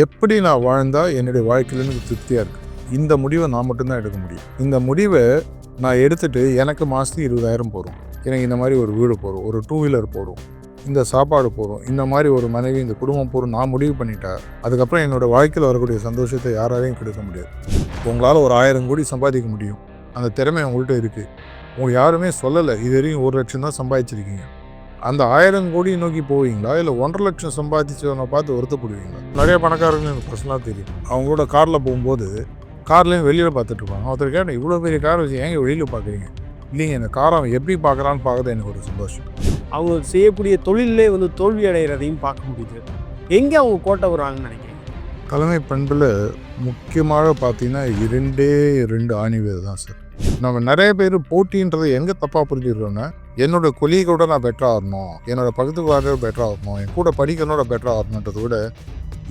எப்படி நான் வாழ்ந்தால் என்னுடைய வாழ்க்கையில் எனக்கு திருப்தியாக இருக்கு? இந்த முடிவை நான் மட்டும்தான் எடுக்க முடியும். இந்த முடிவை நான் எடுத்துட்டு எனக்கு மாதத்துக்கு இருபதாயிரம் போகிறோம் எனக்கு இந்த மாதிரி ஒரு வீடு போகிறோம் ஒரு டூ வீலர் போகிறோம் இந்த சாப்பாடு போகிறோம் இந்த மாதிரி ஒரு மனைவி இந்த குடும்பம் போகிறோம் நான் முடிவு பண்ணிட்டேன் அதுக்கப்புறம் என்னோட வாழ்க்கையில் வரக்கூடிய சந்தோஷத்தை யாராலையும் கெடுக்க முடியாது. உங்களால் ஒரு ஆயிரம் கோடி சம்பாதிக்க முடியும். அந்த திறமை உங்கள்கிட்ட இருக்குது உங்களுக்கு யாருமே சொல்லலை. இது வரையும் ஒரு லட்சம் தான் சம்பாதிச்சிருக்கீங்க. அந்த ஆயிரம் கோடி நோக்கி போவீங்களா? இல்லை ஒன்றரை லட்சம் சம்பாதிச்சவனை பார்த்து வருத்தப்படுவீங்களா? நிறைய பணக்காரங்க எனக்கு பர்சனலாக தெரியும். அவங்களோட காரில் போகும்போது கார்லேயும் வெளியில் பார்த்துட்டு இருப்பாங்க. ஒருத்தர் கேட்டேன் இவ்வளோ பெரிய கார் வச்சு ஏங்க வெளியில் பார்க்குறீங்க? இல்லைங்க இந்த காரை அவன் எப்படி பார்க்குறான்னு பார்க்கறது எனக்கு ஒரு சந்தோஷம். அவங்க செய்யக்கூடிய தொழிலே வந்து தோல்வி அடைகிறதையும் பார்க்க முடியுது. எங்கே அவங்க கோட்டை வருவாங்கன்னு நினைக்கிறீங்க? தலைமை பண்பில் முக்கியமாக பார்த்தீங்கன்னா இரண்டே ரெண்டு ஆணிவேர் தான் சார். நம்ம நிறைய பேர் போட்டின்றதை எங்கே தப்பாக புரிஞ்சுக்கிறோன்னா என்னோட கொலீகோட நான் பெட்டராக ஆகணும் என்னோட பக்கத்துக்காரோட பெட்டராக ஆகணும் என் கூட படிக்கிறனோட பெட்டராக ஆகணுன்றத விட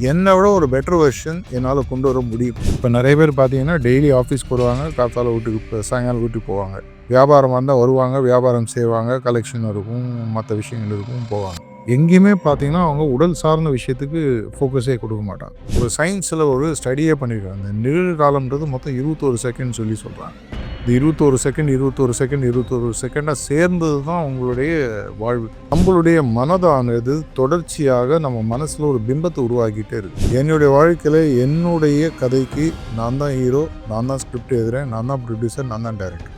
என்னை விட ஒரு பெட்டர் வெர்ஷன் என்னால் கொண்டு வர முடியும். இப்போ நிறைய பேர் பார்த்தீங்கன்னா டெய்லி ஆஃபீஸ்க்கு வருவாங்க காத்தால வீட்டுக்கு இப்போ சாயங்காலம் வீட்டுக்கு போவாங்க. வியாபாரம் வந்தால் வருவாங்க வியாபாரம் செய்வாங்க கலெக்ஷன் இருக்கும் மற்ற விஷயங்கள் இருக்கும் போவாங்க. எங்கேயுமே பார்த்தீங்கன்னா அவங்க உடல் சார்ந்த விஷயத்துக்கு ஃபோக்கஸே கொடுக்க மாட்டாங்க. ஒரு சயின்ஸில் ஒரு ஸ்டடியே பண்ணியிருக்காங்க நிழல் காலம்ன்றது மொத்தம் இருபத்தோரு செகண்ட் சொல்லி சொல்கிறாங்க இந்த இருபத்தோரு செகண்ட் இருபத்தோரு செகண்ட் இருபத்தோரு செகண்டாக சேர்ந்தது தான் உங்களுடைய வாழ்வு. நம்மளுடைய மனதானது தொடர்ச்சியாக நம்ம மனசில் ஒரு பிம்பத்தை உருவாக்கிட்டே இருக்கு. என்னுடைய வாழ்க்கையில் என்னுடைய கதைக்கு நான் தான் ஹீரோ நான் தான் ஸ்கிரிப்ட் எழுதுறேன் நான் தான் ப்ரொடியூசர் நான் தான் டைரக்டர்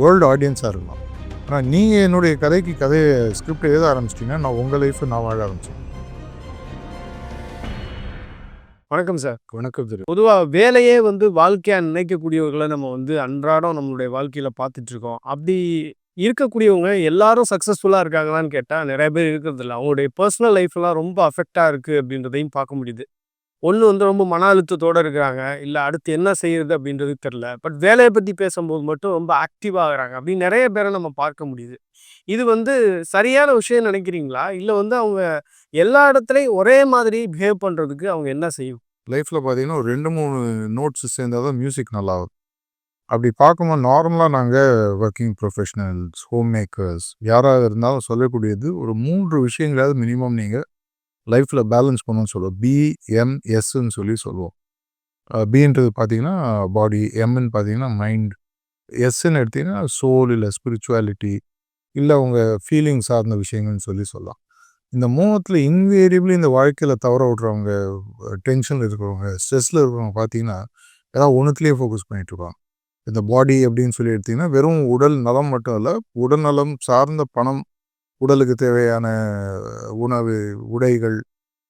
வேர்ல்டு ஆடியன்ஸாக இருக்கலாம். ஆனால் நீங்கள் என்னுடைய கதைக்கு கதையை ஸ்கிரிப்ட் எழுத ஆரம்பிச்சிட்டிங்கன்னா நான் உங்கள் லைஃப்பை நான் வாழ ஆரம்பிச்சேன் வணக்கம் சார். வணக்கம் திரு பொதுவாக வேலையே வந்து வாழ்க்கையாக நினைக்கக்கூடியவர்களை நம்ம வந்து அன்றாடம் நம்மளுடைய வாழ்க்கையில் பார்த்துட்டு இருக்கோம் அப்படி இருக்கக்கூடியவங்க எல்லாரும் சக்ஸஸ்ஃபுல்லாக இருக்காங்களான்னு கேட்டால் நிறைய பேர் இருக்கிறதில்ல. அவங்களுடைய பர்சனல் லைஃப்லாம் ரொம்ப அஃபெக்டாக இருக்குது அப்படின்றதையும் பார்க்க முடியுது. ஒன்று வந்து ரொம்ப மன அழுத்தத்தோடு இருக்கிறாங்க. இல்லை அடுத்து என்ன செய்யறது அப்படின்றது தெரில பட் வேலையை பற்றி பேசும்போது மட்டும் ரொம்ப ஆக்டிவாக ஆகிறாங்க. அப்படின்னு நிறைய பேரை நம்ம பார்க்க முடியுது. இது வந்து சரியான விஷயம் நினைக்கிறீங்களா? இல்லை வந்து அவங்க எல்லா இடத்துலையும் ஒரே மாதிரி பிஹேவ் பண்ணுறதுக்கு அவங்க என்ன செய்யும்? லைஃப்பில் பார்த்தீங்கன்னா ஒரு ரெண்டு மூணு நோட்ஸ் சேர்ந்தால் தான் மியூசிக் நல்லா வரும் அப்படி பார்க்கும்போது நார்மலாக நாங்கள் ஒர்க்கிங் ப்ரொஃபஷனல்ஸ் ஹோம் மேக்கர்ஸ் யாராக இருந்தாலும் சொல்லக்கூடியது ஒரு மூன்று விஷயங்களாவது மினிமம் நீங்கள் லைஃப்பில் பேலன்ஸ் பண்ணணும்னு சொல்லுவோம். பிஎம்எஸ்ன்னு சொல்லி சொல்லுவோம். பின்றது பார்த்தீங்கன்னா பாடி எம்ன்னு பார்த்தீங்கன்னா மைண்ட் எஸ்ன்னு எடுத்தீங்கன்னா சோல் இல்லை ஸ்பிரிச்சுவாலிட்டி இல்லை அவங்க ஃபீலிங் சார்ந்த விஷயங்கள்னு சொல்லி சொல்லலாம். இந்த மூணுத்தில் இன்வேரியபிளி இந்த வாழ்க்கையில் தவற விட்றவங்க டென்ஷனில் இருக்கிறவங்க ஸ்ட்ரெஸ்ஸில் இருக்கிறவங்க பார்த்தீங்கன்னா ஏதாவது ஒன்றுத்துலேயே ஃபோக்கஸ் பண்ணிட்டு இந்த பாடி அப்படின்னு சொல்லி எடுத்திங்கன்னா வெறும் உடல் நலம் மட்டும் இல்லை உடல் நலம் சார்ந்த பணம் உடலுக்கு தேவையான உணவு உடைகள்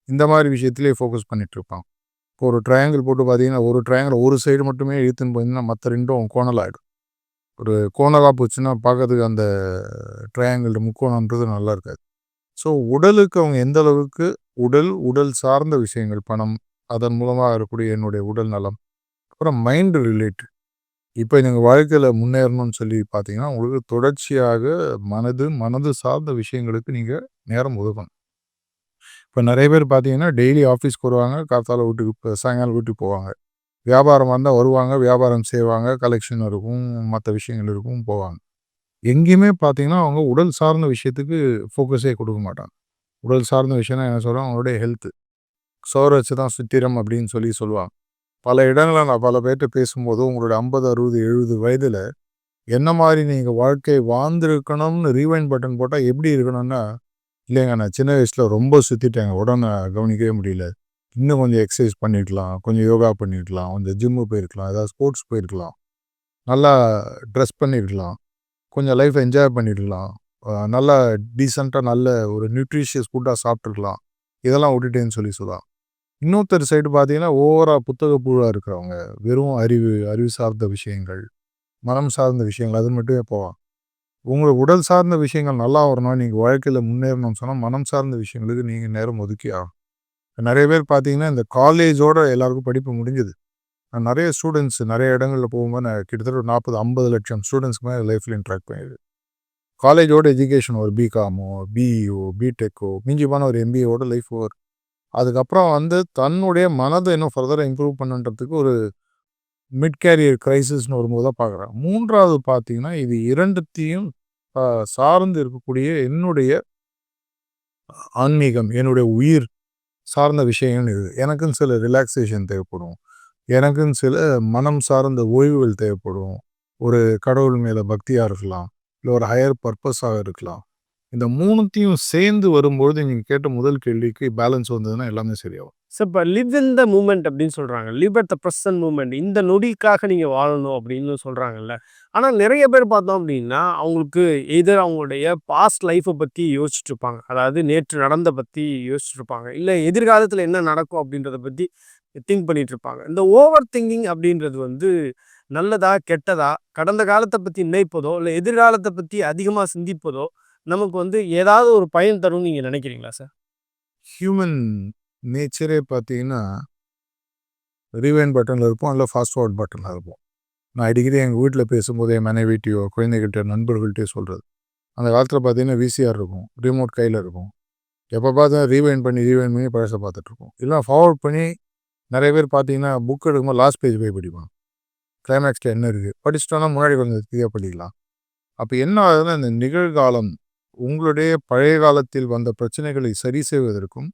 இந்த மாதிரி விஷயத்துலேயே ஃபோக்கஸ் பண்ணிகிட்ருப்பாங்க இப்போ ஒரு ட்ரையாங்கிள் போட்டு பார்த்தீங்கன்னா ஒரு ட்ரையாங்கிள் ஒரு சைடு மட்டுமே இழுத்துன்னு போயிருந்தீங்கன்னா மற்ற ரெண்டும் கோணல் ஆகிடும் ஒரு கோணலாக போச்சுன்னா பார்க்கறதுக்கு அந்த ட்ரையாங்கிள் முக்கோணன்றது நல்லா இருக்காது. ஸோ உடலுக்கு அவங்க எந்த அளவுக்கு உடல் உடல் சார்ந்த விஷயங்கள் பணம் அதன் மூலமாக இருக்கக்கூடிய என்னுடைய உடல் நலம் அப்புறம் மைண்டு ரிலேட்டட் இப்போ நீங்கள் வாழ்க்கையில் முன்னேறணும்னு சொல்லி பார்த்தீங்கன்னா உங்களுக்கு தொடர்ச்சியாக மனது மனது சார்ந்த விஷயங்களுக்கு நீங்கள் நேரம் ஒதுக்கணும். இப்போ நிறைய பேர் பார்த்தீங்கன்னா டெய்லி ஆஃபீஸ்க்கு வருவாங்க காத்தால வீட்டுக்கு இப்போ சாயங்காலம் வீட்டுக்கு போவாங்க. வியாபாரம் வந்தால் வருவாங்க வியாபாரம் செய்வாங்க கலெக்ஷன் இருக்கும் மற்ற விஷயங்கள் இருக்கும் போவாங்க. எங்கேயுமே பார்த்தீங்கன்னா அவங்க உடல் சார்ந்த விஷயத்துக்கு ஃபோக்கஸே கொடுக்க மாட்டாங்க. உடல் சார்ந்த விஷயம்னா என்ன சொல்கிறோம் அவங்களுடைய ஹெல்த்து சோற வச்சு தான் சுத்திரம் அப்படின்னு சொல்லி சொல்லுவாங்க. பல இடங்களில் நான் பல பேர்கிட்ட பேசும்போது உங்களுடைய ஐம்பது அறுபது எழுபது வயதில் என்ன மாதிரி நீங்கள் வாழ்க்கை வாழ்ந்துருக்கணும்னு ரீவைண்ட் பட்டன் போட்டால் எப்படி இருக்கணும்னா இல்லைங்க நான் சின்ன வயசில் ரொம்ப சுற்றிட்டேங்க உடனே கவனிக்கவே முடியல. இன்னும் கொஞ்சம் எக்ஸசைஸ் பண்ணியிருக்கலாம் கொஞ்சம் யோகா பண்ணியிருக்கலாம் கொஞ்சம் ஜிம்மு போயிருக்கலாம் ஏதாவது ஸ்போர்ட்ஸ் போயிருக்கலாம். நல்லா ட்ரெஸ் பண்ணியிருக்கலாம் கொஞ்சம் லைஃப் என்ஜாய் பண்ணியிருக்கலாம் நல்லா டீசெண்டாக நல்ல ஒரு நியூட்ரிஷியஸ் ஃபுட்டாக சாப்பிட்ருக்கலாம் இதெல்லாம் விட்டுட்டேன்னு சொல்லி சொல்லலாம் இன்னொருத்தர் சைடு பார்த்தீங்கன்னா ஓவரா புத்தக புழுவாக இருக்கிறவங்க. வெறும் அறிவு அறிவு சார்ந்த விஷயங்கள் மனம் சார்ந்த விஷயங்கள் அது மட்டுமே போவான் உங்களுக்கு உடல் சார்ந்த விஷயங்கள் நல்லா வரணும் நீங்கள் வாழ்க்கையில் முன்னேறணும்னு சொன்னால் மனம் சார்ந்த விஷயங்களுக்கு நீங்கள் நேரம் ஒதுக்கி நிறைய பேர் பார்த்தீங்கன்னா இந்த காலேஜோட எல்லாருக்கும் படிப்பு முடிஞ்சுது. நான் நிறைய ஸ்டூடெண்ட்ஸ் நிறைய இடங்களில் போகும்போது நான் கிட்டத்தட்ட ஒரு நாற்பது ஐம்பது லட்சம் ஸ்டூடெண்ட்ஸ்க்கு மேலே லைஃப்பில் இன்ட்ராக்ட் பண்ணிடுது காலேஜோட எஜுகேஷன் ஒரு பிகாமோ பிஇஓ பிடெக்கோ மிஞ்சி போன ஒரு எம்பிஏவோட லைஃப் ஓவர் அதுக்கப்புறம் வந்து தன்னுடைய மனதை இன்னும் ஃபர்தராக இம்ப்ரூவ் பண்ணுன்றதுக்கு ஒரு மிட் கேரியர் கிரைசிஸ்னு வரும்போது தான் பார்க்குறேன். மூன்றாவது பார்த்தீங்கன்னா இது இரண்டுத்தையும் சார்ந்து இருக்கக்கூடிய என்னுடைய ஆன்மீகம் என்னுடைய உயிர் சார்ந்த விஷயங்கள் இருக்குது எனக்குன்னு சில ரிலாக்ஸேஷன் தேவைப்படும். எனக்குன்னு சில மனம் சார்ந்த ஓய்வுகள் தேவைப்படும். ஒரு கடவுள் மேலே பக்தியாக இருக்கலாம். இல்லை ஒரு ஹையர் பர்பஸாக இருக்கலாம். இந்த மூணுத்தையும் சேர்ந்து வரும்பொழுது நீங்கள் கேட்ட முதல் கேள்விக்கு பேலன்ஸ் வந்ததுன்னா எல்லாமே சரியாகும். சார் இப்போ லிவ் இன் த மூமெண்ட் அப்படின்னு சொல்கிறாங்க live at the present moment இந்த நொடிக்காக நீங்கள் வாழணும் அப்படின்னு சொல்கிறாங்கல்ல ஆனால் நிறைய பேர் பார்த்தோம் அப்படின்னா அவங்களுக்கு எதர் அவங்களுடைய பாஸ்ட் லைஃப்பை பற்றி யோசிச்சுட்டு இருப்பாங்க அதாவது நேற்று நடந்த பற்றி யோசிச்சுட்டு இருப்பாங்க இல்லை எதிர்காலத்தில் என்ன நடக்கும் அப்படின்றத பற்றி திங்க் பண்ணிட்டு இருப்பாங்க இந்த ஓவர் திங்கிங் அப்படின்றது வந்து நல்லதா கெட்டதா கடந்த காலத்தை பற்றி நினைப்பதோ இல்லை எதிர்காலத்தை பற்றி அதிகமாக சிந்திப்பதோ நமக்கு வந்து ஏதாவது ஒரு பயன் தரும்னு நீங்கள் நினைக்கிறீங்களா சார் ஹியூமன் நேச்சரே பார்த்தீங்கன்னா ரிவைன் பட்டனில் இருப்போம். அதில் ஃபாஸ்ட் ஃபார்வர்ட் பட்டனில் இருப்போம். நான் அடிக்கடி எங்கள் வீட்டில் பேசும்போது என் மனைவிட்டையோ குழந்தைகிட்ட நண்பர்கள்ட்டையோ சொல்கிறது அந்த காலத்தில் பார்த்தீங்கன்னா விசிஆர் இருக்கும். ரிமோட் கையில் இருக்கும். எப்போ பார்த்தா ரீவைன் பண்ணி ரீவைன் பண்ணி பழசை பார்த்துட்ருக்கோம் இல்லை ஃபார்வர்ட் பண்ணி நிறைய பேர் பார்த்தீங்கன்னா புக் எடுக்கும்போது லாஸ்ட் பேஜ் போய் படிப்பாங்க. கிளைமேக்ஸில் என்ன இருக்குது படிச்சிட்டோன்னா முன்னாடி கொஞ்சம் ஃப்ரீயாக படிக்கலாம். அப்போ என்ன ஆகுதுன்னா இந்த நிகழ்காலம் உங்களுடைய பழைய காலத்தில் வந்த பிரச்சனைகளை சரி செய்வதற்கும்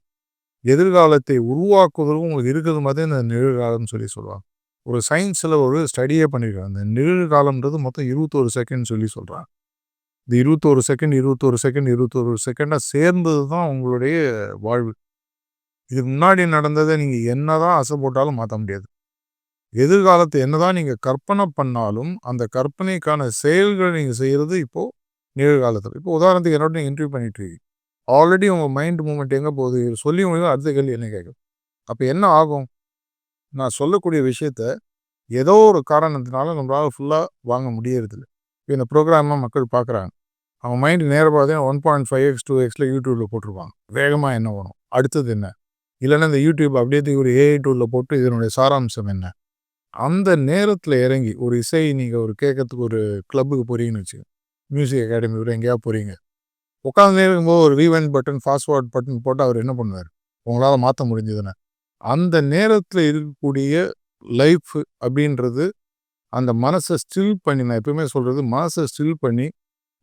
எதிர்காலத்தை உருவாக்குவதற்கும் உங்களுக்கு இருக்கிறது மாதிரி இந்த நிகழ்காலம்னு சொல்லி சொல்லுவாங்க ஒரு சயின்ஸில் ஒரு ஸ்டடியே பண்ணியிருக்காங்க இந்த நிகழ்காலம்ன்றது மொத்தம் இருபத்தோரு செகண்ட் சொல்லி சொல்கிறாங்க இந்த இருபத்தோரு செகண்ட் இருபத்தோரு செகண்ட் இருபத்தோரு செகண்டாக சேர்ந்தது தான் உங்களுடைய வாழ்வு. இதுக்கு முன்னாடி நடந்ததை நீங்கள் என்ன தான் அசை போட்டாலும் மாற்ற முடியாது. எதிர்காலத்தை என்னதான் நீங்கள் கற்பனை பண்ணாலும் அந்த கற்பனைக்கான செயல்களை நீங்கள் செய்கிறது இப்போது நிகழ்காலத்தில். இப்போ உதாரணத்துக்கு என்னோட நீங்கள் இன்டர்வியூ பண்ணிட்டு இருக்கீங்க. ஆல்ரெடி உங்கள் மைண்ட் மூமெண்ட் எங்கே போகுது? சொல்லி உங்களுக்கு அடுத்த கேள்வி என்ன கேட்கும்? அப்போ என்ன ஆகும்? நான் சொல்லக்கூடிய விஷயத்த ஏதோ ஒரு காரணத்தினால நம்மளால் ஃபுல்லாக வாங்க முடியறதில்ல. இப்போ இந்த ப்ரோக்ராம்லாம் மக்கள் பார்க்குறாங்க அவங்க மைண்டு நேராக பார்த்தீங்கன்னா one point five x two எக்ஸில் யூடியூப்பில் போட்டிருப்பாங்க. வேகமாக என்ன வரும்? அடுத்தது என்ன? இல்லைன்னா இந்த யூடியூப் அப்படியே தூக்கி ஒரு ஏஐ டூலில் போட்டு இதனுடைய சாராம்சம் என்ன? அந்த நேரத்தில் இறங்கி ஒரு இசை நீங்கள் ஒரு கேட்கறதுக்கு ஒரு கிளப்புக்கு போகிறீங்கன்னு வச்சுக்கோங்க. மியூசிக் அகாடமி விட எங்கேயாவது போகிறீங்க உட்காந்து இருக்கும்போது ஒரு ரீவைண்ட் பட்டன் ஃபாஸ்ட்வேர்ட் பட்டன் போட்டு அவர் என்ன பண்ணுவார்? உங்களால் மாற்ற முடிஞ்சதுன்னு. அந்த நேரத்தில் இருக்கக்கூடிய லைஃப் அப்படின்றது அந்த மனசை ஸ்டில் பண்ணி நான் எப்பவுமே சொல்கிறது மனசை ஸ்டில் பண்ணி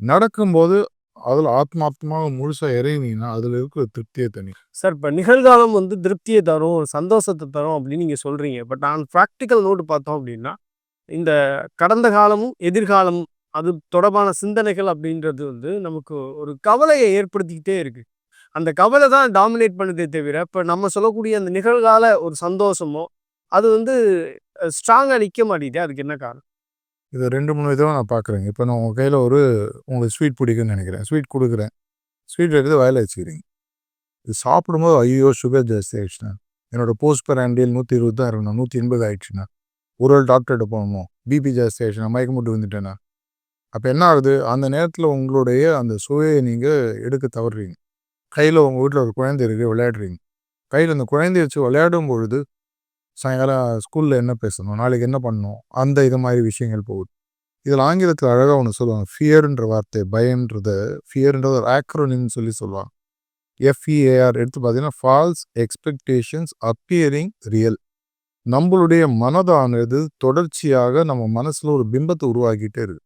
நடக்கும்போது அதில் ஆத்மார்த்தமாக முழுசாக இறங்கினீங்கன்னா அதில் இருக்கிற திருப்தியை தனி. சார் இப்போ நிகழ்காலம் வந்து திருப்தியை தரும் ஒரு சந்தோஷத்தை தரும் அப்படின்னு நீங்கள் சொல்கிறீங்க பட் நான் ப்ராக்டிக்கல் நோட்டு பார்த்தோம் அப்படின்னா இந்த கடந்த காலமும் எதிர்காலம் அது தொடர்பான சிந்தனைகள் அப்படின்றது வந்து நமக்கு ஒரு கவலையை ஏற்படுத்திக்கிட்டே இருக்கு. அந்த கவலை தான் டாமினேட் பண்ணுதே தவிர இப்போ நம்ம சொல்லக்கூடிய அந்த நிகழ்கால ஒரு சந்தோஷமோ அது வந்து ஸ்ட்ராங்காக நிற்க மாட்டேங்குது அதுக்கு என்ன காரணம்? இது ரெண்டு மூணு விதமாக நான் பார்க்குறேங்க இப்போ நான் உங்கள் கையில் ஒரு உங்களுக்கு ஸ்வீட் பிடிக்குன்னு நினைக்கிறேன். ஸ்வீட் கொடுக்குறேன். ஸ்வீட் எடுத்து வயலில் வச்சுக்கிறீங்க. இது சாப்பிடும்போது ஐயோ சுகர் ஜாஸ்தி ஆகிடுச்சுண்ணா என்னோட போஸ்ட் பர் ஆண்டியல் நூற்றி இருபது தான் இருக்கணும் நூற்றி எண்பது ஆயிடுச்சுண்ணா. ஒரு ஆள் டாக்டர்கிட்ட போகணுமோ பிபி ஜாஸ்தி ஆகிடுச்சுண்ணா மயக்க மட்டும் வந்துட்டேண்ணா அப்போ என்ன ஆகுது? அந்த நேரத்தில் உங்களுடைய அந்த சுவையை நீங்கள் எடுக்க தவறுறீங்க கையில் உங்கள் வீட்டில் ஒரு குழந்தை இருக்குது விளையாடுறீங்க. கையில் அந்த குழந்தைய வச்சு விளையாடும் பொழுது சாயங்காலம் ஸ்கூலில் என்ன பேசணும்? நாளைக்கு என்ன பண்ணணும்? அந்த இது மாதிரி விஷயங்கள் போகுது. இதில் ஆங்கிலத்தில் அழகாக ஒன்று சொல்லுவாங்க ஃபியர்ன்ற வார்த்தை பயம்ன்றத ஃபியர்ன்றது ஒரு ஆக்ரோனின்னு சொல்லி சொல்லுவாங்க. எஃப்இஏஆர் எடுத்து பார்த்தீங்கன்னா ஃபால்ஸ் எக்ஸ்பெக்டேஷன்ஸ் அப்பியரிங் ரியல் நம்மளுடைய மனதானது தொடர்ச்சியாக நம்ம மனசில் ஒரு பிம்பத்தை உருவாக்கிட்டே இருக்குது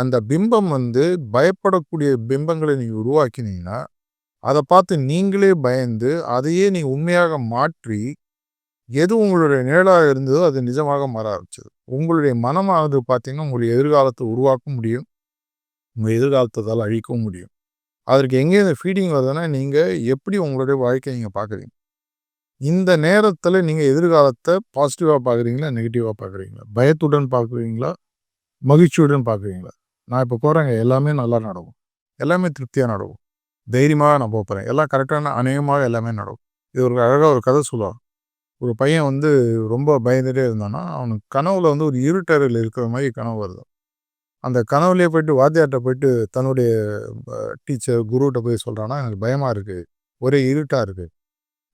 அந்த பிம்பம் வந்து பயப்படக்கூடிய பிம்பங்களை நீங்கள் உருவாக்கினீங்கன்னா அதை பார்த்து நீங்களே பயந்து அதையே நீங்கள் உண்மையாக மாற்றி எது உங்களுடைய நிழலாக இருந்ததோ அது நிஜமாக மாற ஆரம்பிச்சது. உங்களுடைய மனமானது பார்த்தீங்கன்னா உங்களுடைய எதிர்காலத்தை உருவாக்க முடியும். உங்கள் எதிர்காலத்தால் அழிக்கவும் முடியும். அதற்கு எங்கே இந்த ஃபீடிங் வருதுன்னா நீங்கள் எப்படி உங்களுடைய வாழ்க்கையை நீங்கள் பார்க்குறீங்க? இந்த நேரத்தில் நீங்கள் எதிர்காலத்தை பாசிட்டிவாக பார்க்குறீங்களா நெகட்டிவாக பார்க்குறீங்களா? பயத்துடன் பார்க்குறீங்களா? மகிழ்ச்சியுடன் பார்க்குறீங்களா? நான் இப்போ போகிறேங்க எல்லாமே நல்லா நடக்கும். எல்லாமே திருப்தியாக நடக்கும். தைரியமாக நான் போகிறேன் எல்லாம் கரெக்டான அநேகமாக எல்லாமே நடக்கும். இது ஒரு அழகாக ஒரு கதை சொல்லுவாங்க ஒரு பையன் வந்து ரொம்ப பயந்துட்டே இருந்தானா அவனுக்கு கனவுல வந்து ஒரு இருட்டறையில் இருக்கிற மாதிரி கனவு வருது. அந்த கனவுலேயே போயிட்டு வாத்தியார்கிட்ட போயிட்டு தன்னுடைய டீச்சர் குருகிட்ட போய் சொல்கிறான்னா எனக்கு பயமாக இருக்குது ஒரே இருட்டாக இருக்குது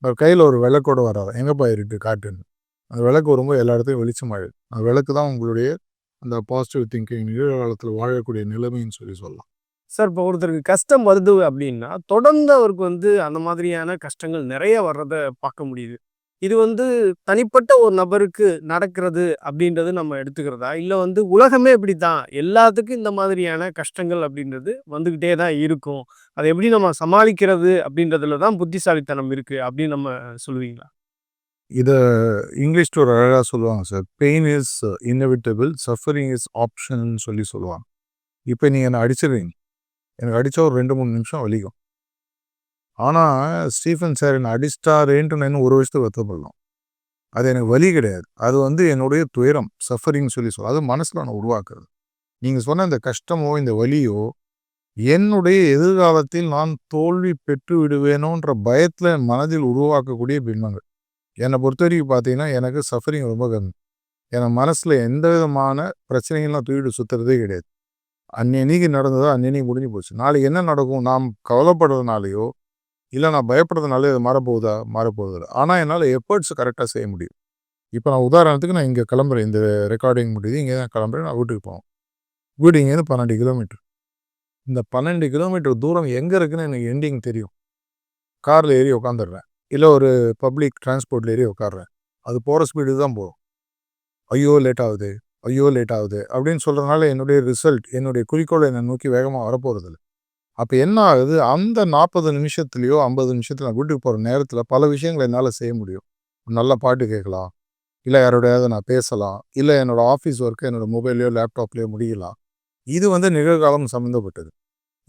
அவர் கையில் ஒரு விளக்கோடு வராது எங்கேப்பா இருட்டு? காட்டுன்னு. அந்த விளக்கு வரும்போது எல்லா இடத்தையும் வெளிச்சமாயிடுது. அந்த விளக்கு தான் உங்களுடைய அந்த பாசிட்டிவ் திங்கிங் நிகழ்காலத்தில் வாழக்கூடிய நிலைமைன்னு சொல்லி சொல்லலாம் சார் இப்போ ஒருத்தருக்கு கஷ்டம் வருது அப்படின்னா தொடர்ந்து அவருக்கு வந்து அந்த மாதிரியான கஷ்டங்கள் நிறைய வர்றதை பார்க்க முடியுது இது வந்து தனிப்பட்ட ஒரு நபருக்கு நடக்கிறது அப்படின்றது நம்ம எடுத்துக்கிறதா? இல்லை வந்து உலகமே இப்படி தான் எல்லாத்துக்கும் இந்த மாதிரியான கஷ்டங்கள் அப்படின்றது வந்துக்கிட்டே தான் இருக்கும். அதை எப்படி நம்ம சமாளிக்கிறது அப்படின்றதுல தான் புத்திசாலித்தனம் இருக்குது அப்படின்னு நம்ம சொல்லுவீங்களா? இதை இங்கிலீஷ் ஒரு அழகாக சொல்லுவாங்க sir. Pain is inevitable, suffering is option சொல்லி சொல்லுவாங்க. இப்போ நீங்கள் என்னை அடிச்சிடுறீங்க. எனக்கு அடித்தா ஒரு 2, 3 நிமிஷம் வலிக்கும். ஆனால் ஸ்டீஃபன் சார் என்ன அடிச்சிட்டாரேன்ட்டு நான் இன்னும் ஒரு வருஷத்துக்கு வருத்தப்படலாம். அது எனக்கு வலி கிடையாது. அது வந்து என்னுடைய துயரம். சஃபரிங் சொல்லி சொல்ல அது மனசில் நான் உருவாக்குறது. நீங்கள் சொன்ன இந்த கஷ்டமோ, இந்த வலியோ, என்னுடைய எதிர்காலத்தில் நான் தோல்வி பெற்று விடுவேனோன்ற பயத்தில் என் மனதில் உருவாக்கக்கூடிய பிம்பங்கள். என்ன பொறுத்தவரைக்கும் பார்த்தீங்கன்னா, எனக்கு சஃபரிங் ரொம்ப கம்மி. என் மனசில் எந்த விதமான பிரச்சனைகள்லாம் தூக்கிட்டு சுற்றுறதே கிடையாது. அன்னன்னைக்கு நடந்ததோ அன்னன்னைக்கு முடிஞ்சு போச்சு. நாளைக்கு என்ன நடக்கும்? நாம் கவலைப்படுறதுனாலையோ இல்லை நான் பயப்படுறதுனாலையோ இது மாறப்போகுதா? மாறப்போறதில்ல. ஆனால் என்னால் எஃபர்ட்ஸ் கரெக்டாக செய்ய முடியும். இப்போ நான் உதாரணத்துக்கு நான் இங்கே கிளம்புறேன். இந்த ரெக்கார்டிங் முடியுது. இங்கே தான் கிளம்புறேன். நான் வீட்டுக்கு போவோம் வீடு இங்கேருந்து 12 கிலோமீட்டர். இந்த 12 கிலோமீட்டர் தூரம் எங்கே இருக்குன்னு எனக்கு எண்டிங் தெரியும். காரில் ஏறி உட்காந்துடுறேன். இல்லை ஒரு பப்ளிக் டிரான்ஸ்போர்ட்ல ஏறி உட்காருறேன். அது போகிற ஸ்பீடு தான் போகும். ஐயோ! லேட் ஆகுது. ஐயோ! லேட் ஆகுது. அப்படின்னு சொல்கிறதுனால என்னுடைய ரிசல்ட், என்னுடைய குறிக்கோளை என்னை நோக்கி வேகமாக வரப்போகிறதில்ல அப்போ என்ன ஆகுது? அந்த நாற்பது நிமிஷத்துலேயோ ஐம்பது நிமிஷத்தில் நான் வீட்டுக்கு போகிற நேரத்தில் பல விஷயங்களை என்னால் செய்ய முடியும். நல்ல பாட்டு கேட்கலாம். இல்லை யாரோடையாவது நான் பேசலாம். இல்லை என்னோட ஆஃபீஸ் ஒர்க்கு என்னோடய மொபைல்லையோ லேப்டாப்லேயோ முடியலாம். இது வந்து நிகழ்காலம் சம்மந்தப்பட்டது.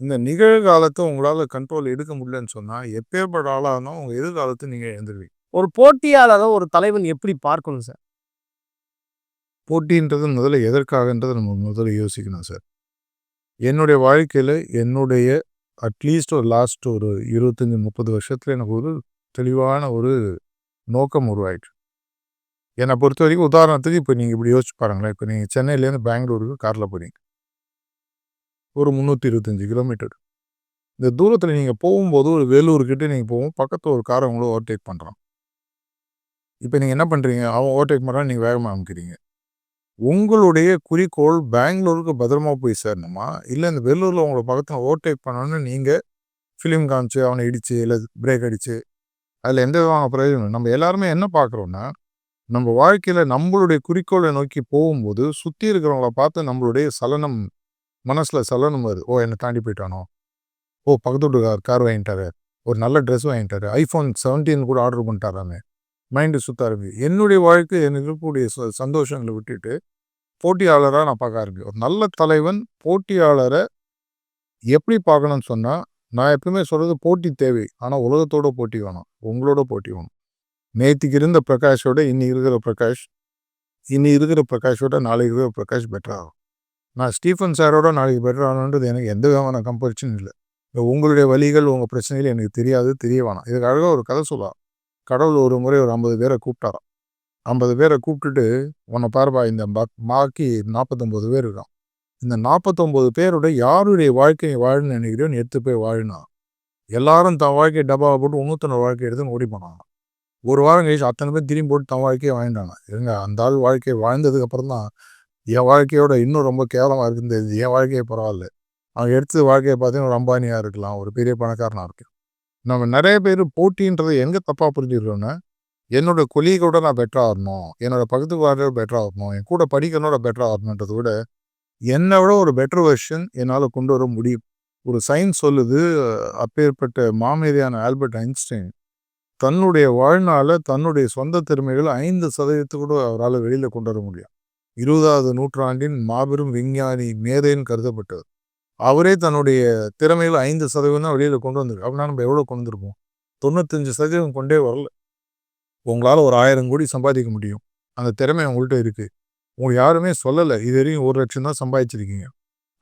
இந்த நிகழ்காலத்த உங்களால கண்ட்ரோல் எடுக்க முடியலன்னு சொன்னா, எப்பேற்பட்ட ஆளா இருந்தாலும் உங்க எதிர்காலத்த நீங்க இழந்துருவீங்க. ஒரு போட்டியாளர ஒரு தலைவன் எப்படி பார்க்கணும் சார்? போட்டின்றது முதல்ல எதற்காகன்றத நம்ம முதல்ல யோசிக்கணும் சார். என்னுடைய வாழ்க்கையில என்னுடைய அட்லீஸ்ட் ஒரு லாஸ்ட் ஒரு 25, 30 வருஷத்துல எனக்கு ஒரு தெளிவான ஒரு நோக்கம் உருவாயிடுச்சு. என்ன பொறுத்தவரைக்கும் உதாரணத்துக்கு இப்ப நீங்க இப்படி யோசிச்சு பாருங்களேன். இப்ப நீங்க சென்னையிலேருந்து பெங்களூருக்கு கார்ல போறீங்க. ஒரு 325 கிலோமீட்டர். இந்த தூரத்தில் நீங்கள் போகும்போது ஒரு வேலூர் நீங்கள் போகும். பக்கத்தில் ஒரு காரை உங்களை ஓவர்டேக் பண்ணுறான் இப்போ நீங்கள் என்ன பண்ணுறீங்க அவன் ஓவர்டேக் பண்ணுறான் நீங்கள் வேகமாக அமைக்கிறீங்க உங்களுடைய குறிக்கோள் பெங்களூருக்கு பத்திரமா போய் சேரணுமா? இல்லை இந்த வெள்ளூரில் உங்களை பக்கத்தில் ஓவர்டேக் பண்ணணும்னு நீங்கள் ஃபிலிம் காமிச்சு, அவனை இடித்து இல்லை பிரேக் அடித்து அதில் எந்த விதமான பிரயோஜனம் நம்ம எல்லாருமே என்ன பார்க்குறோன்னா நம்ம வாழ்க்கையில் நம்மளுடைய குறிக்கோளை நோக்கி போகும்போது, சுற்றி இருக்கிறவங்கள பார்த்து நம்மளுடைய சலனம் மனசில் சலனம் வருது. ஓ! என்னை தாண்டி போயிட்டானோ? ஓ! பக்கத்து வீட்டுக்கார் கார் வாங்கிட்டாரு. ஒரு நல்ல ட்ரெஸ் வாங்கிட்டாரு. ஐஃபோன் 17 கூட ஆர்டர் பண்ணிட்டாராமே. மைண்டு சுத்த ஆரம்பிக்குது. என்னுடைய வாழ்க்கை எனக்கு இருக்கக்கூடிய ச விட்டுட்டு, போட்டியாளராக நான் பார்க்க ஆரம்பிக்கிறேன். ஒரு நல்ல தலைவன் போட்டியாளரை எப்படி பார்க்கணும்னு சொன்னால் நான் எப்பவுமே சொல்கிறது போட்டி தேவை. ஆனால் உலகத்தோட போட்டி வேணும் உங்களோட போட்டி வேணும். நேற்றுக்கு இருந்த பிரகாஷோட இன்னி இருக்கிற பிரகாஷ், இன்னி இருக்கிற பிரகாஷோட நாளைக்கு இருக்கிற பிரகாஷ் பெட்டராகும் நான் ஸ்டீஃபன் சாரோட நாளைக்கு பெட்டர் ஆகணுன்றது எனக்கு எந்த விதமான கம்பல்ஷனும் இல்லை உங்களுடைய வலிகள், உங்கள் பிரச்சனைகள் எனக்கு தெரியாது, தெரிய வேணாம். இதுக்கு அழகாக ஒரு கதை சொல்லலாம் கடவுள் ஒரு முறை ஒரு ஐம்பது பேரை கூப்பிட்டாராம். ஐம்பது பேரை கூப்பிட்டுட்டு, உன்னை பாருப்பா இந்த பக் பாக்கி 49 பேர் இருக்கான். இந்த 49 பேரோட யாருடைய வாழ்க்கையை வாழணும்னு நினைக்கிறியோ எடுத்து போய் வாழுன்னா. எல்லாரும் தன் வாழ்க்கையை டப்பாவை போட்டு இன்னொருத்தனோட வாழ்க்கையை எடுத்துன்னு ஓடி போனாங்க. ஒரு வாரம் கழிச்சு அத்தனை பேர் திரும்பி போட்டு தன் வாழ்க்கையை வாழ்ந்தாங்க. இருங்க அந்த ஆள் வாழ்க்கையை வாழ்ந்ததுக்கப்புறம் தான், என் வாழ்க்கையோட இன்னும் ரொம்ப கேவலமாக இருக்குன்னு தெரியுது. என் வாழ்க்கையே பரவாயில்ல அவன் எடுத்து வாழ்க்கையை பார்த்தீங்கன்னா, ஒரு அம்பானியாக இருக்கலாம். ஒரு பெரிய பணக்காரனாக இருக்கலாம். நம்ம நிறைய பேர் போட்டின்றதை எங்கே தப்பாக புரிஞ்சுக்கிறோம்னா, என்னோட கொலீகோட நான் பெட்டராக வரணும். என்னோட பக்கத்து வீட்டாரோட பெட்டராக வரணும். என் கூட படிக்கிறனோட பெட்டராக வரணுன்றத விட, என்னை விட ஒரு பெட்டர் வெர்ஷன் என்னால் கொண்டு வர முடியும். ஒரு சயின்ஸ் சொல்லுது, அப்பேற்பட்ட மாமேதியான ஆல்பர்ட் ஐன்ஸ்டைன், தன்னுடைய வாழ்நாள்ல தன்னுடைய சொந்த திறமைகள் ஐந்து சதவீதத்து கூட அவரால் வெளியில் கொண்டு வர முடியும். 20வது நூற்றாண்டின் மாபெரும் விஞ்ஞானி, மேதைன்னு கருதப்பட்டவர். அவரே தன்னுடைய திறமையில் ஐந்து சதவீதம் தான் வெளியில் கொண்டு வந்திருக்கு அப்படின்னா நம்ம எவ்வளோ கொண்டு வந்திருப்போம்? 95% கொண்டே வரல. உங்களால் ஒரு ஆயிரம் கோடி சம்பாதிக்க முடியும். அந்த திறமை உங்கள்கிட்ட இருக்குது உங்களுக்கு யாருமே சொல்லலை இது வரையும் ஒரு லட்சம் தான் சம்பாதிச்சிருக்கீங்க.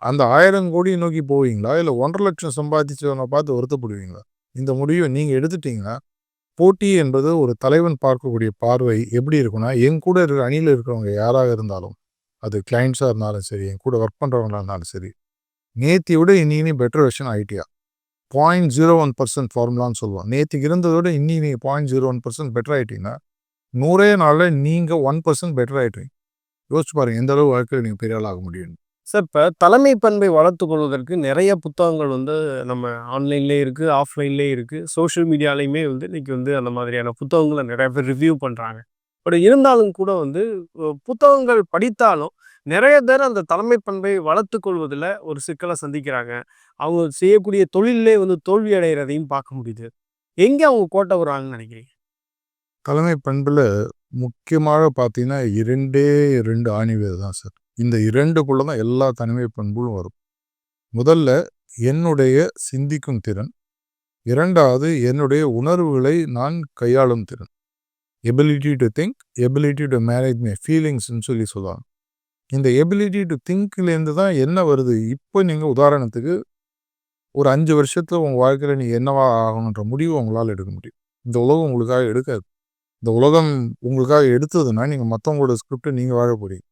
அந்த ஆயிரம் கோடி நோக்கி போவீங்களா? இல்லை ஒன்றரை லட்சம் சம்பாதிச்சவனை பார்த்து வருத்தப்படுவீங்களா? இந்த முடிவை நீங்கள் எடுத்துட்டீங்கன்னா, போட்டி என்பது ஒரு தலைவன் பார்க்கக்கூடிய பார்வை எப்படி இருக்கும்னா, என் கூட இருக்கிற அணியில் இருக்கிறவங்க யாராக இருந்தாலும், அது கிளைண்ட்ஸாக இருந்தாலும் சரி, என் கூட ஒர்க் பண்ணுறவங்களா இருந்தாலும் சரி, நேத்திய விட இன்னைக்கு நீ பெட்டர் வெர்ஷன் ஆகிட்டியா பாயிண்ட் ஜீரோ ஒன் பர்சன்ட் ஃபார்முலான்னு சொல்லுவோம். நேத்திக்கு இருந்தத விட இன்னைக்கு நீங்க 0.01% பெட்டர் ஆகிட்டீங்கன்னா நூறே நாளில் நீங்கள் ஒன் பர்சன்ட் பெட்டர் ஆகிட்டீங்க யோசிச்சு பாருங்கள் எந்த அளவு வாழ்க்கையில் நீங்கள் பெரிய ஆளாக முடியும்னு. சார் இப்போ தலைமை பண்பை வளர்த்துக் கொள்வதற்கு நிறைய புத்தகங்கள் வந்து நம்ம ஆன்லைன்லேயே இருக்குது ஆஃப்லைன்லேயே இருக்குது சோஷியல் மீடியாலையுமே வந்து இன்றைக்கி வந்து அந்த மாதிரியான புத்தகங்களை நிறைய பேர் ரிவ்யூ பண்ணுறாங்க பட் இருந்தாலும் கூட வந்து அஹ், புத்தகங்கள் படித்தாலும் நிறைய பேர் அந்த தலைமை பண்பை வளர்த்து கொள்வதில் ஒரு சிக்கலை சந்திக்கிறாங்க. அவங்க செய்யக்கூடிய தொழிலே வந்து தோல்வி அடைகிறதையும் பார்க்க முடியுது. எங்கே அவங்க கோட்டை வருவாங்கன்னு நினைக்கிறீங்க? தலைமை பண்பில் முக்கியமாக பார்த்தீங்கன்னா இரண்டே ரெண்டு ஆணிவேர் தான் சார். இந்த இரண்டுக்குள்ள தான் எல்லா தனிமை பண்புகளும் வரும். முதல்ல என்னுடைய சிந்திக்கும் திறன். இரண்டாவது என்னுடைய உணர்வுகளை நான் கையாளும் திறன். Ability to think ability to manage my ஃபீலிங்ஸ்ன்னு சொல்லி சொல்லுவாங்க. இந்த எபிலிட்டி டு திங்க்லேருந்து தான் என்ன வருது? இப்போ நீங்கள் உதாரணத்துக்கு ஒரு அஞ்சு வருஷத்தில் உங்கள் வாழ்க்கையில் நீ என்னவா ஆகணுன்ற முடிவு உங்களால் எடுக்க முடியும். இந்த உலகம் உங்களுக்காக எடுக்காது. இந்த உலகம் உங்களுக்காக எடுத்ததுன்னா நீங்கள் மற்றவங்களோட ஸ்கிரிப்டை நீங்கள் வாழ போகிறீங்க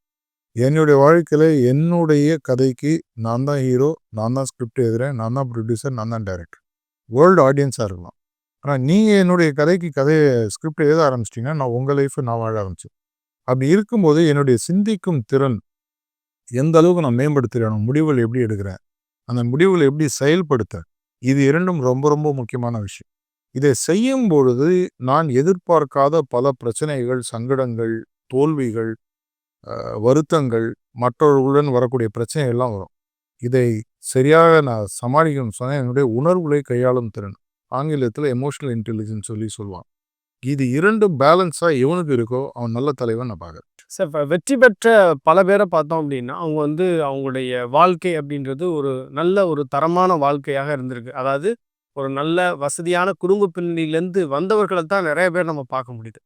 என்னுடைய வாழ்க்கையில் என்னுடைய கதைக்கு நான் தான் ஹீரோ நான் தான் ஸ்கிரிப்ட் எழுதுகிறேன் நான் தான் ப்ரொடியூசர் நான் தான் டைரக்டர் வேர்ல்டு ஆடியன்ஸாக இருக்கலாம். ஆனால் நீங்கள் என்னுடைய கதைக்கு கதையை ஸ்கிரிப்ட் எழுத ஆரம்பிச்சிட்டிங்கன்னா நான் உங்கள் லைஃப்பை நான் வாழ ஆரம்பிச்சேன் அப்படி இருக்கும்போது என்னுடைய சிந்திக்கும் திறன் எந்த அளவுக்கு நான் மேம்படுத்துகிறேன் முடிவுகள் எப்படி எடுக்கிறேன் அந்த முடிவுகளை எப்படி செயல்படுத்த இது இரண்டும் ரொம்ப ரொம்ப முக்கியமான விஷயம். இதை செய்யும் பொழுது நான் எதிர்பார்க்காத பல பிரச்சனைகள் சங்கடங்கள் தோல்விகள் வருத்தங்கள் மற்றவர்களுடன் வரக்கூடிய பிரச்சனை எல்லாம் வரும். இதை சரியாக நான் சமாளிக்கணும்னு சொன்னால் என்னுடைய உணர்வுகளை கையாளும் திறன். ஆங்கிலத்தில் எமோஷனல் இன்டெலிஜென்ஸ் சொல்லி சொல்லுவான் இது இரண்டும் பேலன்ஸாக எவனுக்கு இருக்கோ அவன் நல்ல தலைவன் நான் பார்க்குறேன் சார் இப்போ வெற்றி பெற்ற பல பேரை பார்த்தோம் அப்படின்னா அவங்க வந்து அவங்களுடைய வாழ்க்கை அப்படின்றது ஒரு நல்ல ஒரு தரமான வாழ்க்கையாக இருந்திருக்கு. அதாவது ஒரு நல்ல வசதியான குடும்ப பின்னணியிலேருந்து வந்தவர்களை தான் நிறைய பேர் நம்ம பார்க்க முடியுது.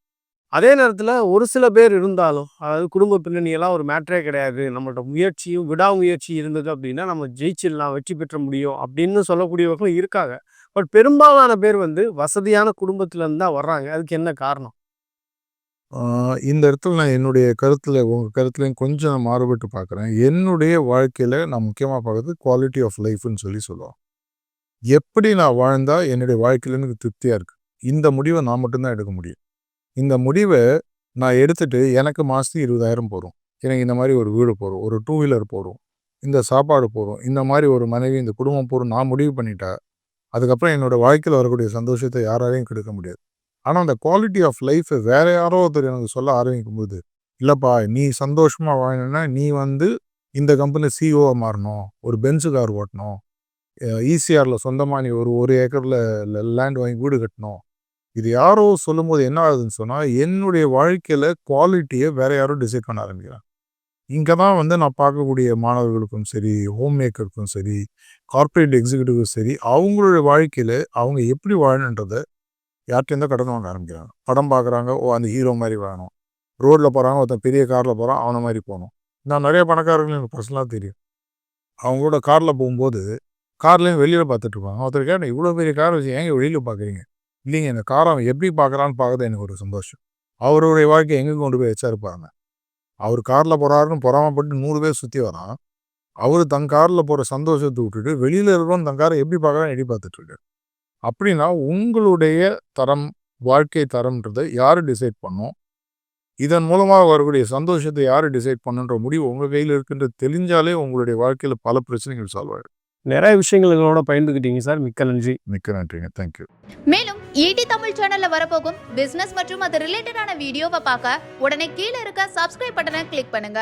அதே நேரத்தில் ஒரு சில பேர் இருந்தாலும் அதாவது குடும்ப பின்னணியெல்லாம் ஒரு மேட்ரே கிடையாது. நம்மளோட முயற்சியும் விடாமுயற்சி இருந்தது அப்படின்னா நம்ம ஜெயிச்சிடலாம் வெற்றி பெற்ற முடியும் அப்படின்னு சொல்லக்கூடியவர்களும் இருக்காங்க. பட் பெரும்பாலான பேர் வந்து வசதியான குடும்பத்திலேருந்து தான் வர்றாங்க. அதுக்கு என்ன காரணம்? இந்த இடத்துல நான் என்னுடைய கருத்தில் உங்கள் கருத்துலையும் கொஞ்சம் நான் மாறுபட்டு பார்க்குறேன் என்னுடைய வாழ்க்கையில் நான் முக்கியமாக பார்க்குறது குவாலிட்டி ஆஃப் லைஃப்னு சொல்லி சொல்லுவோம். எப்படி நான் வாழ்ந்தால் என்னுடைய வாழ்க்கையில் எனக்கு திருப்தியாக இருக்குது இந்த முடிவை நான் மட்டும்தான் எடுக்க முடியும். இந்த முடிவை நான் எடுத்துகிட்டு எனக்கு மாதத்துக்கு இருபதாயிரம் போகிறோம் எனக்கு இந்த மாதிரி ஒரு வீடு போகிறோம் ஒரு டூ வீலர் போகிறோம் இந்த சாப்பாடு போகிறோம் இந்த மாதிரி ஒரு மனைவி இந்த குடும்பம் போகிறோம் நான் முடிவு பண்ணிட்டா அதுக்கப்புறம் என்னோட வாழ்க்கையில் வரக்கூடிய சந்தோஷத்தை யாராலையும் கெடுக்க முடியாது. ஆனால் அந்த குவாலிட்டி ஆஃப் லைஃப்பை வேறு யாரோ ஒருத்தர் எனக்கு சொல்ல ஆரம்பிக்கும் போது இல்லைப்பா நீ சந்தோஷமாக வாழணும்னா நீ வந்து இந்த கம்பெனி சிஓ மாறணும் ஒரு பென்ஸு கார் ஓட்டணும் ஈசிஆரில் சொந்தமாக நீ ஒரு ஒரு ஏக்கரில் லேண்ட் வாங்கி வீடு கட்டணும் இது யாரோ சொல்லும்போது என்ன ஆகுதுன்னு சொன்னால் என்னுடைய வாழ்க்கையில் குவாலிட்டியை வேற யாரும் டிசைட் பண்ண ஆரம்பிக்கிறாங்க. இங்கே தான் வந்து நான் பார்க்கக்கூடிய மாணவர்களுக்கும் சரி ஹோம் மேக்கருக்கும் சரி கார்ப்பரேட் எக்ஸிக்யூட்டிவ்க்கும் சரி அவங்களுடைய வாழ்க்கையில் அவங்க எப்படி வாழணுன்றதை யார்கிட்டேருந்தோ கடன் வாங்க ஆரம்பிக்கிறாங்க. படம் பார்க்குறாங்க ஓ அந்த ஹீரோ மாதிரி வேணும் ரோட்டில் போகிறாங்க ஒருத்தன் பெரிய காரில் போகிறான் அவனை மாதிரி போகணும். நான் நிறைய பணக்காரர்கள் எனக்கு பர்சனலாக தெரியும். அவங்களோட காரில் போகும்போது கார்லேயும் வெளியில் பார்த்துட்ருப்பாங்க ஒருத்தர் கேட்டேன் இவ்வளோ பெரிய கார் வச்சு ஏங்க வெளியில் பார்க்குறீங்க? இல்லைங்க இந்த காரை அவன் எப்படி பார்க்குறான்னு பார்க்கறது எனக்கு ஒரு சந்தோஷம். அவருடைய வாழ்க்கை எங்கே கொண்டு போய் வச்சா இருப்பாங்க அவர் காரில் போகிறாருன்னு பொறாமப்பட்டு நூறு பேர் சுற்றி வரான். அவர் தன் காரில் போகிற சந்தோஷத்தை விட்டுட்டு வெளியில் இருக்கிறவன் தன் காரை எப்படி பார்க்குறான்னு எடி பார்த்துட்ருக்காரு அப்படின்னா உங்களுடைய தரம் வாழ்க்கை தரம்ன்றதை யார் டிசைட் பண்ணும்? இதன் மூலமாக வரக்கூடிய சந்தோஷத்தை யார் டிசைட் பண்ணுன்ற முடிவு உங்கள் கையில் இருக்குன்றது தெரிஞ்சாலே உங்களுடைய வாழ்க்கையில் பல பிரச்சனைகள் சால்வ் ஆகிடும் நிறைய விஷயங்கள் எங்களோட பகிர்ந்துக்கிட்டீங்க சார். மிக்க நன்றி. மிக்க நன்றிங்க. தேங்க்யூ மேலும் ஈடி தமிழ் சேனல்ல வரப்போகும் பிசினஸ் மற்றும் அது ரிலேட்டடான வீடியோவை பார்க்க உடனே கீழே இருக்க சப்ஸ்கிரைப் பட்டனை கிளிக் பண்ணுங்க.